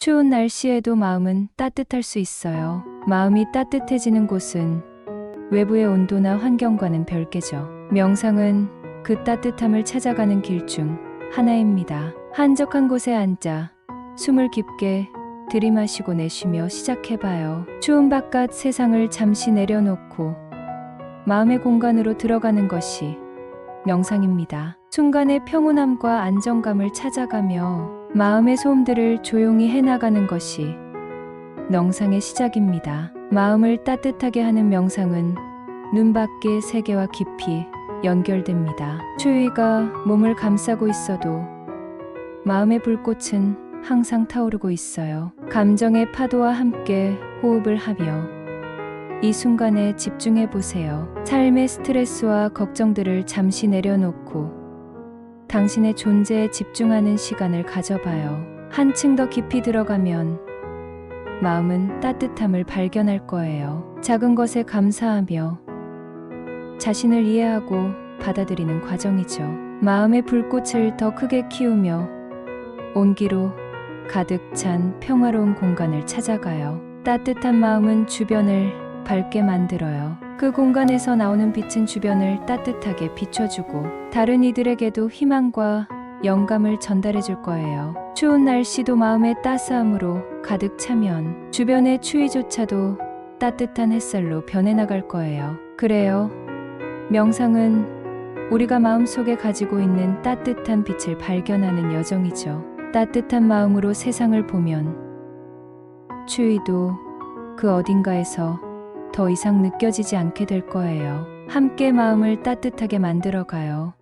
추운 날씨에도 마음은 따뜻할 수 있어요. 마음이 따뜻해지는 곳은 외부의 온도나 환경과는 별개죠. 명상은 그 따뜻함을 찾아가는 길 중 하나입니다. 한적한 곳에 앉아 숨을 깊게 들이마시고 내쉬며 시작해봐요. 추운 바깥 세상을 잠시 내려놓고 마음의 공간으로 들어가는 것이 명상입니다. 순간의 평온함과 안정감을 찾아가며 마음의 소음들을 조용히 해나가는 것이 명상의 시작입니다. 마음을 따뜻하게 하는 명상은 눈 밖의 세계와 깊이 연결됩니다. 추위가 몸을 감싸고 있어도 마음의 불꽃은 항상 타오르고 있어요. 감정의 파도와 함께 호흡을 하며 이 순간에 집중해 보세요. 삶의 스트레스와 걱정들을 잠시 내려놓고 당신의 존재에 집중하는 시간을 가져봐요. 한층 더 깊이 들어가면 마음은 따뜻함을 발견할 거예요. 작은 것에 감사하며 자신을 이해하고 받아들이는 과정이죠. 마음의 불꽃을 더 크게 키우며 온기로 가득 찬 평화로운 공간을 찾아가요. 따뜻한 마음은 주변을 밝게 만들어요. 그 공간에서 나오는 빛은 주변을 따뜻하게 비춰주고 다른 이들에게도 희망과 영감을 전달해 줄 거예요. 추운 날씨도 마음의 따스함으로 가득 차면 주변의 추위조차도 따뜻한 햇살로 변해나갈 거예요. 그래요. 명상은 우리가 마음속에 가지고 있는 따뜻한 빛을 발견하는 여정이죠. 따뜻한 마음으로 세상을 보면 추위도 그 어딘가에서 더 이상 느껴지지 않게 될 거예요. 함께 마음을 따뜻하게 만들어 가요.